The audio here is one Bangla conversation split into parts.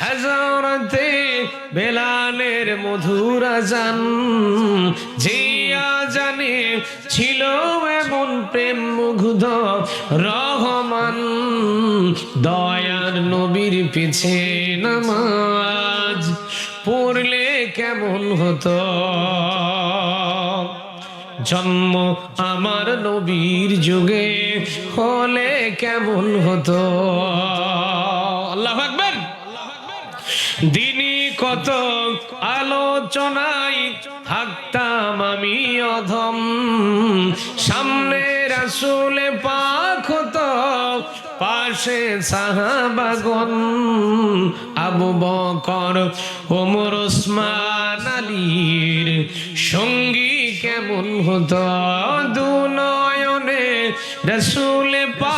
হাজারতে বেলালের মধুর আজান। জিয়া জানে ছিল এমন প্রেম মুগ্ধ, রহমান। দয়ার নবীর পিছে নামাজ পড়লে কেমন হতো? জন্ম আমার নবীর যুগে হলে কেমন হতো? আল্লাহ আকবার। দিনই কত আলোচনায় থাকতাম আমি অধম। সামনে রাসুলে পাক হতো, পাশে সাহাবাগন আবু বকর, ওমর, ওসমান, আলীর সঙ্গী কেমন হতো? দু নয়নে রসুলে পাক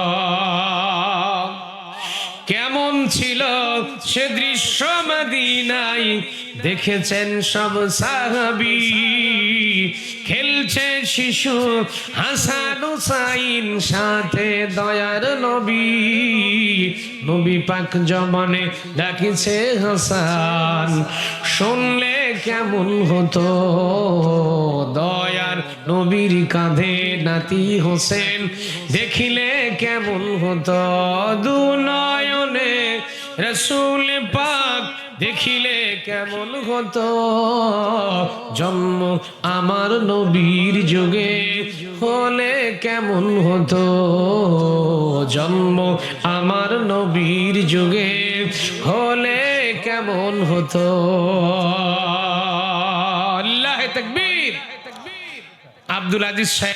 সে দৃশ্য মদিনাই দেখেছেন সব সাহাবি। খেলছে শিশু হাসান হুসাইন, সাথে দয়ার নবী। নবী পাক জমানে ডাকিছে হাসান, শুনলে কেমন হতো? দয়ার নবীর কাঁধে নাতি হোসেন, দেখিলে কেমন হতো? দু নয়নে রসুল পাক দেখিলে কেমন হতো? জন্ম আমার নবীর যুগে হলে কেমন হতো? জন্ম আমার নবীর যুগে হলে কেমন হতো? আল্লাহ তকবীর। আব্দুল আজিজ সাহেব